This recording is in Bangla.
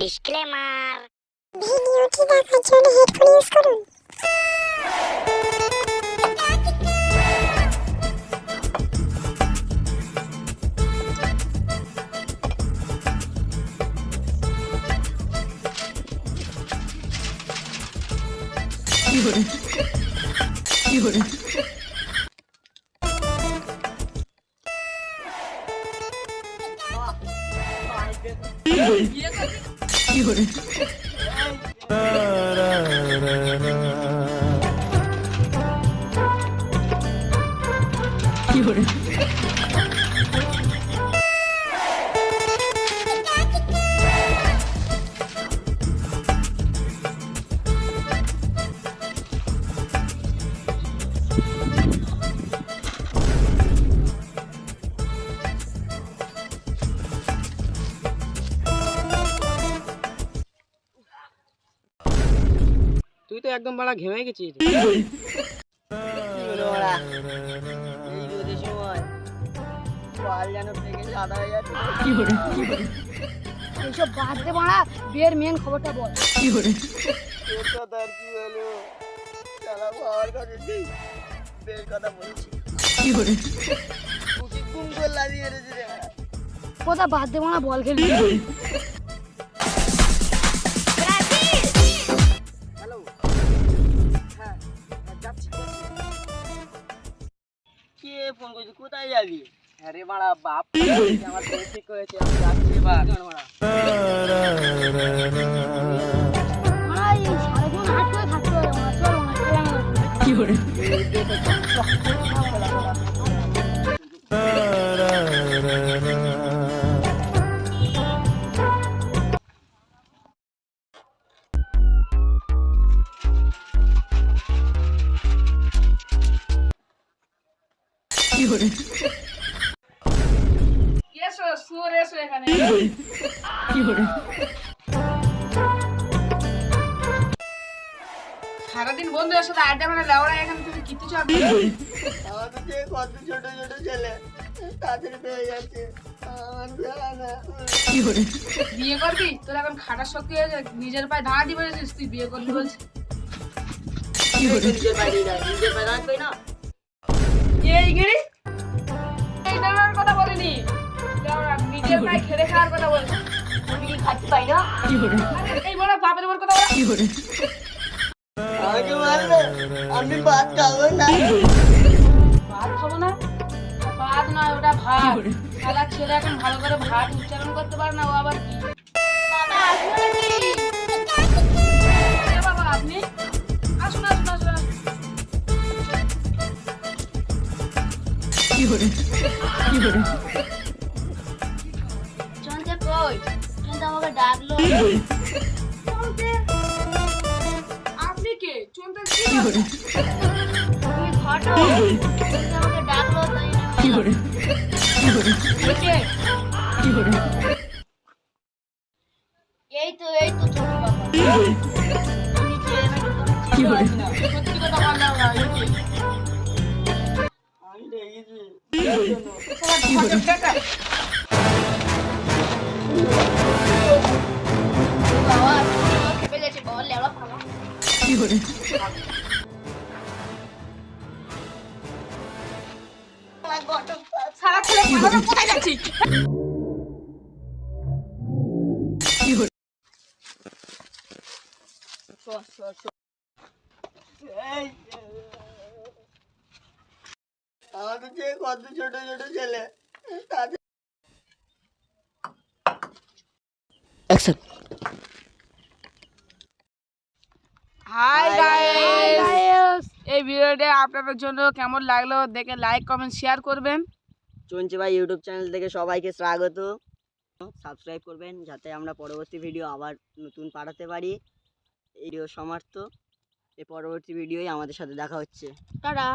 ডিসক্লেমার। ভিডিওটি দেখার জন্য হেডফোন ইউজ করুন। কি তুই তো একদম বাড়া ঘেমে গেছিস। এইসব বাদ দে মারা বিয়ের মেন খবরটা বল। কোথা বাদ দে মারা বল খেলবি। ফোন করছি কোথায় যাবি? আরে মারা বাপ। আমার ঠিক হয়েছে আমি যাচ্ছি এবার। এসো সুর এসো এখানে সারাদিন বন্ধুদের সাথে আড্ডা মানে লেওড়া এখানে তুমি কিতে চাপি কত ছোট ছোট ছেলে। তাদের পেয়ে যাচ্ছে। বিয়ে করবি? তোর এখন খাটার শক্তি হয়েছে নিজের পায়ে দাঁড়াতে পেরেছিস তুই বিয়ে করবি বলছিস। নিজের বাড়ি না নিজের বাড়ি রাখবে না। এই গিরি খেলে খাওয়ার কথা বলছি কি খাচ্ছি পাই না। এই বড় বাপের উপর কথা বলা। আমাকে মারবে। আমি ভাত খাব না। ভাত খাব না? ভাত নয় ওটা ভাত। শালা ছেলে এখন ভালো করে ভাত উচ্চারণ করতে পারে না ও আবার কি? বাবা আপনি? আসুন আসুন আসুন আসুন। চন্দ্রে কই? চন্দ্র আমাকে ডাকলো। আপনি কে? চলতে কি ঘটো। চন্দ্র আমাকে ডাকলো তাই আমি এলাম। কে? এই তো এই তো ছোট বাবা। কে তোমার সত্যি কথা বললাম না কে? আমি দেখেছি তো যে কত ছোট ছোট ছেলে তাদের হাই গাইস এই ভিডিওটা আপনাদের জন্য কেমন লাগল দেখে লাইক কমেন্ট শেয়ার করবেন। চঞ্চি ভাই ইউটিউব চ্যানেল থেকে সবাইকে স্বাগত। সাবস্ক্রাইব করবেন যাতে আমরা পরবর্তী ভিডিও আবার নতুন পাঠাতে পারি। ভিডিও সমাপ্ত। এই পরবর্তী ভিডিওই আমাদের সাথে দেখা হচ্ছে। টাটা।